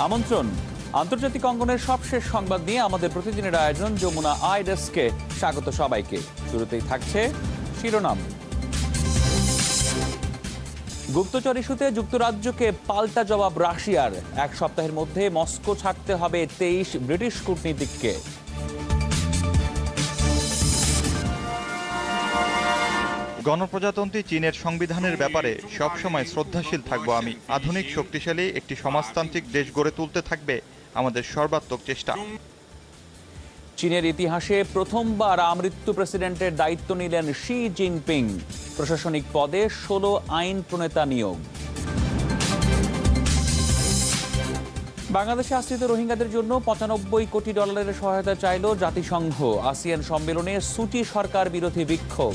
আমন্ত্রণ। আন্তর্জাতিক অঙ্গনের সবশেষ সংবাদ নিয়ে আমাদের প্রতিদিনের আয়োজন যমুনা আই ডেস্কে। স্বাগত সবাইকে। শুরুতেই থাকছে শিরোনাম। গুপ্তচর ইস্যুতে যুক্তরাজ্যকে পাল্টা জবাব রাশিয়ার। এক সপ্তাহের মধ্যে মস্কো ছাড়তে হবে তেইশ ব্রিটিশ কূটনীতিককে। গণপ্রজাতন্ত্রী চীনের সংবিধানের ব্যাপারে সবসময় শ্রদ্ধাশীল থাকব আমি। আধুনিক, শক্তিশালী একটি সমাজতান্ত্রিক দেশ গড়ে তুলতে থাকবে আমাদের সর্বাত্মক চেষ্টা। চীনের ইতিহাসে প্রথমবার আমৃত্যু প্রেসিডেন্টের দায়িত্ব নিলেন শি জিনপিং। প্রশাসনিক পদে ষোলো আইন প্রণেতা নিয়োগ। বাংলাদেশে আশ্রিত রোহিঙ্গাদের জন্য পঁচানব্বই কোটি ডলারের সহায়তা চাইল জাতিসংঘ। আসিয়ান সম্মেলনে সুটি সরকার বিরোধী বিক্ষোভ।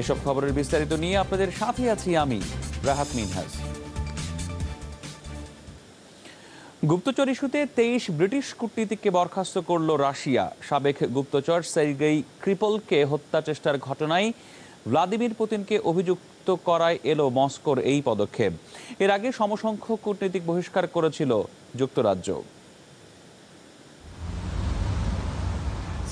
এসব খবরের বিস্তারিত নিয়ে আপনাদের সাথে আছি আমি, রাহাত মিনহাজ। গুপ্তচর ইস্যুতে তেইশ ব্রিটিশ কূটনীতিককে বরখাস্ত করল রাশিয়া। সাবেক গুপ্তচর সের্গেই ক্রিপলকে হত্যা চেষ্টার ঘটনায় ভ্লাদিমির পুতিনকে অভিযুক্ত করায় এলো মস্কোর এই পদক্ষেপ। এর আগে সমসংখ্যক কূটনীতিক বহিষ্কার করেছিল যুক্তরাজ্য।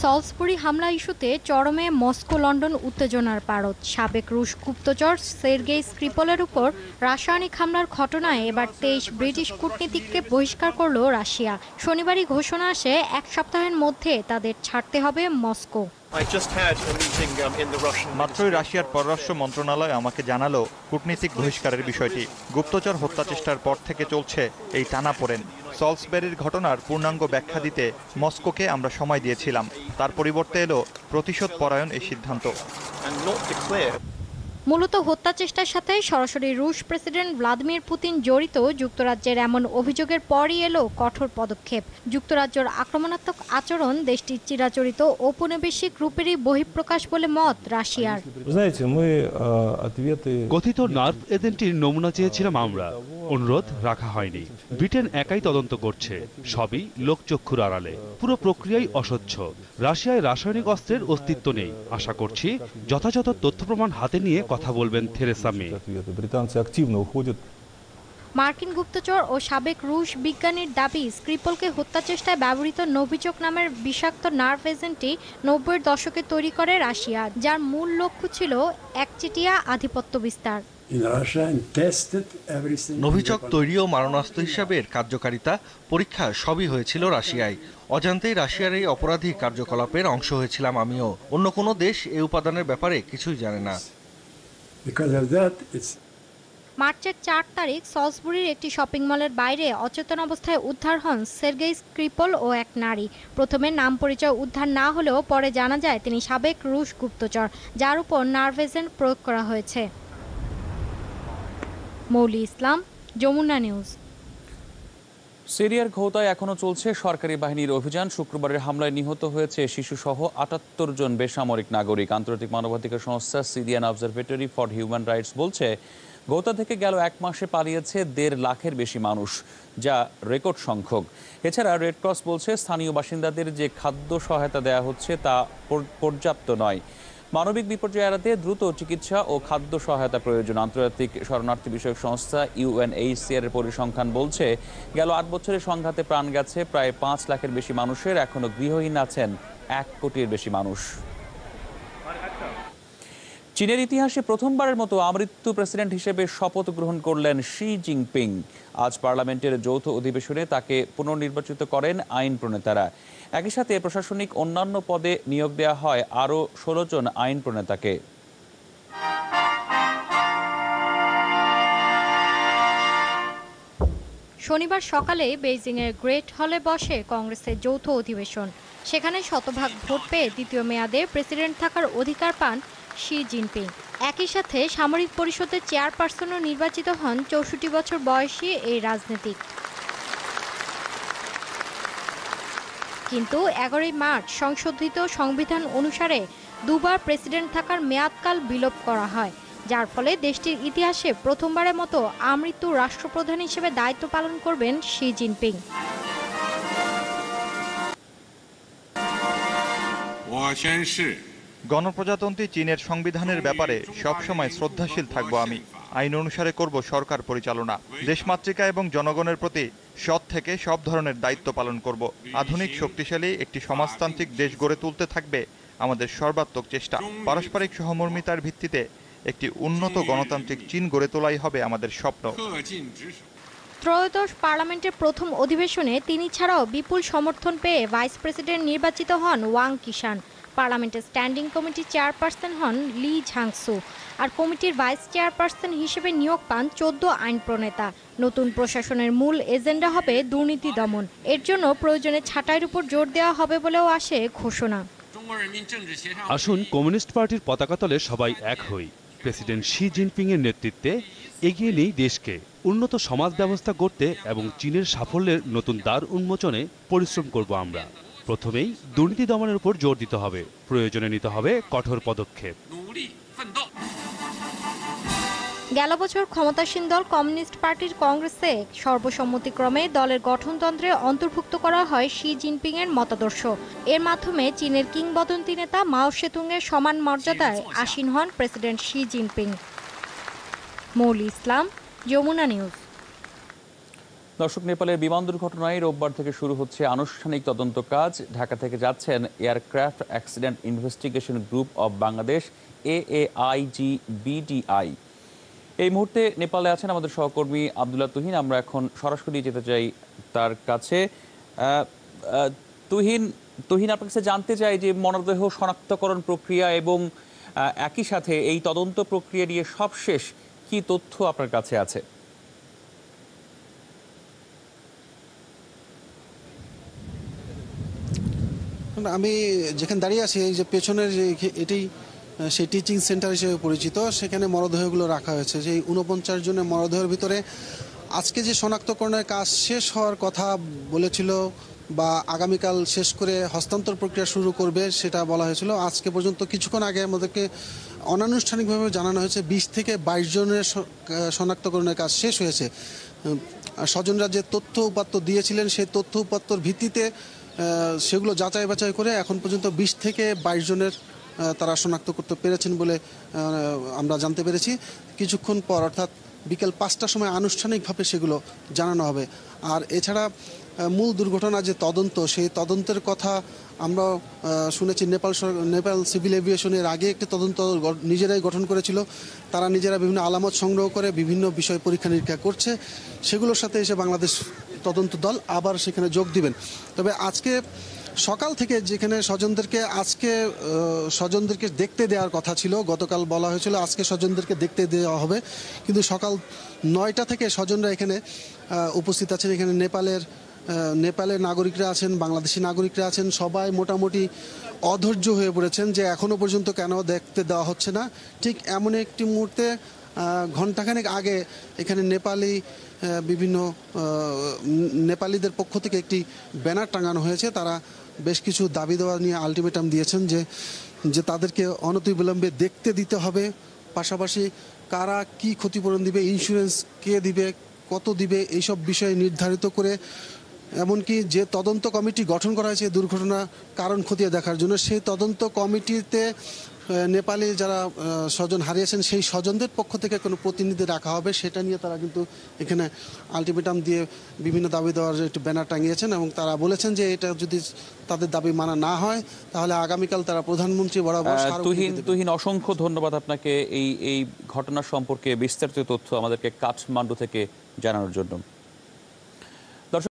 সলসবুরি হামলা ইস্যুতে চরমে মস্কো লন্ডন উত্তেজনার পারদ। সাবেক রুশ গুপ্তচর সের্গেই স্ক্রিপলের উপর রাসায়নিক হামলার ঘটনায় এবার তেইশ ব্রিটিশ কূটনীতিককে বহিষ্কার করল রাশিয়া। শনিবারই ঘোষণা আসে এক সপ্তাহের মধ্যে তাদের ছাড়তে হবে মস্কো। Um, মাত্রই রাশিয়ার পররাষ্ট্র মন্ত্রণালয় আমাকে জানালো কূটনীতিক বহিষ্কারের বিষয়টি। গুপ্তচর হত্যা চেষ্টার পর থেকে চলছে এই টানা পড়েন সলসবেরির ঘটনার পূর্ণাঙ্গ ব্যাখ্যা দিতে মস্কোকে আমরা সময় দিয়েছিলাম। তার পরিবর্তে এলো প্রতিশোধ পরায়ণ এই সিদ্ধান্ত। মূলত হত্যা চেষ্টার সাথে সরাসরি রুশ প্রেসিডেন্ট ভ্লাদিমির পুতিন জড়িত যুক্তরাজ্যের এমন অভিযোগের পরই এলো কঠোর পদক্ষেপ। যুক্তরাজ্যের আক্রমণাত্মক আচরণ দেশটির চিরাচরিত ঔপনিবেশিক রূপেরই বহিঃপ্রকাশ বলে মত রাশিয়ার। কথিত নার্ভ এজেন্টের নমুনা চেয়েছিলাম আমরা। অনুরোধ রাখা হয়নি। ব্রিটেন একাই তদন্ত করছে। সবই লোকচক্ষুর আড়ালে। পুরো প্রক্রিয়াই অস্বচ্ছ। রাশিয়ায় রাসায়নিক অস্ত্রের অস্তিত্ব নেই। আশা করছি যথাযথ তথ্য প্রমাণ হাতে নিয়ে কথা বলবেন থেরেসা মে। মার্কিন গুপ্তচর ও সাবেক রুশ বিজ্ঞানীর দাবি স্ক্রিপলকে হত্যা চেষ্টায় ব্যবহৃত নোভিচক নামের বিষাক্ত নার্ভ এজেন্টটি নব্বইয়ের দশকে তৈরি করে রাশিয়া যার মূল লক্ষ্য ছিল একচেটিয়া আধিপত্য বিস্তার। নভিচক তৈরি ও মারণাস্ত্র হিসাবে এর কার্যকারিতা পরীক্ষা সবই হয়েছিল রাশিয়ায়। অজান্তেই রাশিয়ার এই অপরাধী কার্যকলাপের অংশ হয়েছিলাম আমিও। অন্য কোনো দেশ এ উপাদানের ব্যাপারে কিছুই জানে না। মার্চের চার তারিখ সলসবুরির একটি শপিং মলের বাইরে অচেতন অবস্থায় উদ্ধার হন সের্গেই স্ক্রিপল ও এক নারী। প্রথমে নাম পরিচয় উদ্ধার না হলেও পরে জানা যায় তিনি সাবেক রুশ গুপ্তচর, যার উপর নার্ভেজেন প্রয়োগ করা হয়েছে। মৌলি ইসলাম, যমুনা নিউজ। সিরিয়ার ঘৌতায় এখনও চলছে সরকারি বাহিনীর অভিযান। শুক্রবারের হামলায় নিহত হয়েছে শিশুসহ আটাত্তর জন বেসামরিক নাগরিক। আন্তর্জাতিক মানবাধিকার সংস্থা Syrian Observatory for Human Rights বলছে গৌতা থেকে গেল এক মাসে পালিয়েছে দেড় লাখের বেশি মানুষ, যা রেকর্ড সংখ্যক। এছাড়া রেডক্রস বলছে, স্থানীয় বাসিন্দাদের যে খাদ্য সহায়তা দেওয়া হচ্ছে তা পর্যাপ্ত নয়। মানবিক বিপর্যয় এড়াতে দ্রুত চিকিৎসা ও খাদ্য সহায়তা প্রয়োজন। আন্তর্জাতিক শরণার্থী বিষয়ক সংস্থা ইউএনএইচসিআর এর পরিসংখ্যান বলছে, গেল আট বছরের সংঘাতে প্রাণ গেছে প্রায় পাঁচ লাখের বেশি মানুষের এখনও গৃহহীন আছেন এক কোটির বেশি মানুষ। চীনের ইতিহাসে প্রথমবারের মতো আমৃত্যু প্রেসিডেন্ট হিসেবে শপথ গ্রহণ করলেন শি জিনপিং। আজ পার্লামেন্টের যৌথ অধিবেশনে তাকে পুনর্নির্বাচিত করেন আইন প্রণেতারা। একই সাথে প্রশাসনিক অন্যান্য পদে নিয়োগ দেওয়া হয় আরও ষোলো জন আইন প্রণেতাকে। শনিবার সকালে বেইজিংয়ের গ্রেট হলে বসে কংগ্রেসের যৌথ অধিবেশন। সেখানে শতভাগ ভোট পেয়ে দ্বিতীয় মেয়াদে প্রেসিডেন্ট থাকার অধিকার পান শি জিনপিং। একই সাথে সামরিক পরিষদের চেয়ারপারসনও নির্বাচিত হন চৌষট্টি বছর বয়সী এই রাজনীতিক। কিন্তু এগারোই মার্চ সংশোধিত সংবিধান অনুসারে দুবার প্রেসিডেন্ট থাকার মেয়াদকাল বিলোপ করা হয়, যার ফলে দেশটির ইতিহাসে প্রথমবারের মতো আমৃত্যু রাষ্ট্রপ্রধান হিসেবে দায়িত্ব পালন করবেন শি জিনপিং। গণপ্রজাতন্ত্রী চীনের সংবিধানের ব্যাপারে সবসময় শ্রদ্ধাশীল থাকব আমি। আইন অনুসারে করব সরকার পরিচালনা। দেশমাতৃকা এবং জনগণের প্রতি সৎ থেকে সব ধরনের দায়িত্ব পালন করব। আধুনিক, শক্তিশালী একটি সমাজতান্ত্রিক দেশ গড়ে তুলতে থাকবে আমাদের সর্বাত্মক চেষ্টা। পারস্পরিক সহমর্মিতার ভিত্তিতে একটি উন্নত গণতান্ত্রিক চীন গড়ে তোলাই হবে আমাদের স্বপ্ন। ত্রয়োদশ পার্লামেন্টের প্রথম অধিবেশনে তিনি ছাড়াও বিপুল সমর্থন পেয়ে ভাইস প্রেসিডেন্ট নির্বাচিত হন ওয়াং কিষান পার্লামেন্টের স্ট্যান্ডিং কমিটির চেয়ারপারসন হন লি ঝাংসু আর কমিটির ভাইস চেয়ারপারসন হিসেবে নিয়োগ পান চোদ্দ আইন প্রণেতা। নতুন প্রশাসনের মূল এজেন্ডা হবে দুর্নীতি দমন। এর জন্য প্রয়োজনে ছাঁটাইয়ের উপর জোর দেওয়া হবে বলেও আসে ঘোষণা। আসুন কমিউনিস্ট পার্টির পতাকাতলে সবাই এক হই। প্রেসিডেন্ট শি জিনপিং এর নেতৃত্বে এগিয়ে নেই দেশকে। উন্নত সমাজ ব্যবস্থা করতে এবং চীনের সাফল্যের নতুন দ্বার উন্মোচনে পরিশ্রম করব আমরা। প্রথমেই দুর্নীতি দমনের উপর জোর দিতে হবে। প্রয়োজনে নিতে হবে কঠোর পদক্ষেপ। গেল বছর ক্ষমতাসীন দল কমিউনিস্ট পার্টির কংগ্রেসে সর্বসম্মতিক্রমে দলের গঠনতন্ত্রে অন্তর্ভুক্ত করা হয় শি জিনপিং এর মতাদর্শ। এর মাধ্যমে চীনের কিংবদন্তি নেতা মাও সেতুংয়ের সমান মর্যাদায় আসীন হন president Xi Jinping. Mouli Islam, Jamuna news. দর্শক, নেপালের বিমান দুর্ঘটনায় রোববার থেকে শুরু হচ্ছে আনুষ্ঠানিক তদন্ত কাজ। ঢাকা থেকে যাচ্ছেন aircraft accident investigation group of Bangladesh AAIG BDI এই মুহূর্তে নেপালে আছেন আমাদের সহকর্মী আবদুল্লাহ তুহিন। আমরা এখন সরাসরি যেতে চাই তার কাছে। তুহিন তুহিন, আপনার কাছে জানতে চাই যে মরদেহ শনাক্তকরণ প্রক্রিয়া এবং একই সাথে এই তদন্ত প্রক্রিয়া নিয়ে সবশেষ কি তথ্য আপনার কাছে আছে? আমি যেখানে দাঁড়িয়ে আছি, এই যে পেছনের যে এটি সেই টিচিং সেন্টার হিসেবে পরিচিত। সেখানে মরদেহগুলো রাখা হয়েছে। যে উনপঞ্চাশ জনের মরদেহের ভিতরে আজকে যে শনাক্তকরণের কাজ শেষ হওয়ার কথা বলেছিল বা আগামীকাল শেষ করে হস্তান্তর প্রক্রিয়া শুরু করবে সেটা বলা হয়েছিল। আজকে পর্যন্ত কিছুক্ষণ আগে আমাদেরকে অনানুষ্ঠানিকভাবে জানানো হয়েছে, বিশ থেকে বাইশ জনের শনাক্তকরণের কাজ শেষ হয়েছে। স্বজনরা যে তথ্য উপাত্ত দিয়েছিলেন, সেই তথ্য উপাত্তর ভিত্তিতে সেগুলো যাচাই বাছাই করে এখন পর্যন্ত বিশ থেকে বাইশ জনের তারা শনাক্ত করতে পেরেছেন বলে আমরা জানতে পেরেছি। কিছুক্ষণ পর, অর্থাৎ বিকেল পাঁচটার সময় আনুষ্ঠানিকভাবে সেগুলো জানানো হবে। আর এছাড়া মূল দুর্ঘটনা যে তদন্ত, সেই তদন্তের কথা আমরা শুনেছি। নেপাল নেপাল সিভিল এভিয়েশনের আগে একটি তদন্ত নিজেরাই গঠন করেছিল। তারা নিজেরা বিভিন্ন আলামত সংগ্রহ করে বিভিন্ন বিষয় পরীক্ষা নিরীক্ষা করছে। সেগুলোর সাথে এসে বাংলাদেশ তদন্ত দল আবার সেখানে যোগ দিবেন। তবে আজকে সকাল থেকে যেখানে স্বজনদেরকে আজকে স্বজনদেরকে দেখতে দেওয়ার কথা ছিল, গতকাল বলা হয়েছিল আজকে স্বজনদেরকে দেখতে দেওয়া হবে। কিন্তু সকাল নয়টা থেকে স্বজনরা এখানে উপস্থিত আছেন। এখানে নেপালের নেপালের নাগরিকরা আছেন, বাংলাদেশি নাগরিকরা আছেন। সবাই মোটামুটি অধৈর্য হয়ে পড়েছেন যে এখনও পর্যন্ত কেন দেখতে দেওয়া হচ্ছে না। ঠিক এমন একটি মুহূর্তে ঘণ্টাখানেক আগে এখানে নেপালি বিভিন্ন নেপালিদের পক্ষ থেকে একটি ব্যানার টাঙানো হয়েছে। তারা বেশ কিছু দাবি দেওয়া নিয়ে আলটিমেটাম দিয়েছেন যে যে তাদেরকে অনতিবিলম্বে দেখতে দিতে হবে। পাশাপাশি কারা কি ক্ষতিপূরণ দিবে ইন্স্যুরেন্স কে দিবে, কত দিবে, এইসব বিষয়ে নির্ধারিত করে এমনকি যে তদন্ত কমিটি গঠন করা হয়েছে দুর্ঘটনা কারণ খতিয়ে দেখার জন্য সেই তদন্ত কমিটিতে নেপালে যারা স্বজন হারিয়েছেন সেই স্বজনদের পক্ষ থেকে কোনো প্রতিনিধি রাখা হবে সেটা নিয়ে তারা কিন্তু এখানে আলটিমেটাম দিয়ে বিভিন্ন দাবি দেওয়ার একটি ব্যানার টাঙিয়েছেন এবং তারা বলেছেন যে এটা যদি তাদের দাবি মানা না হয় তাহলে আগামীকাল তারা প্রধানমন্ত্রী বরাবর তুহিন তুহিন অসংখ্য ধন্যবাদ আপনাকে এই এই ঘটনা সম্পর্কে বিস্তারিত তথ্য আমাদেরকে কাঠমান্ডু থেকে জানানোর জন্য।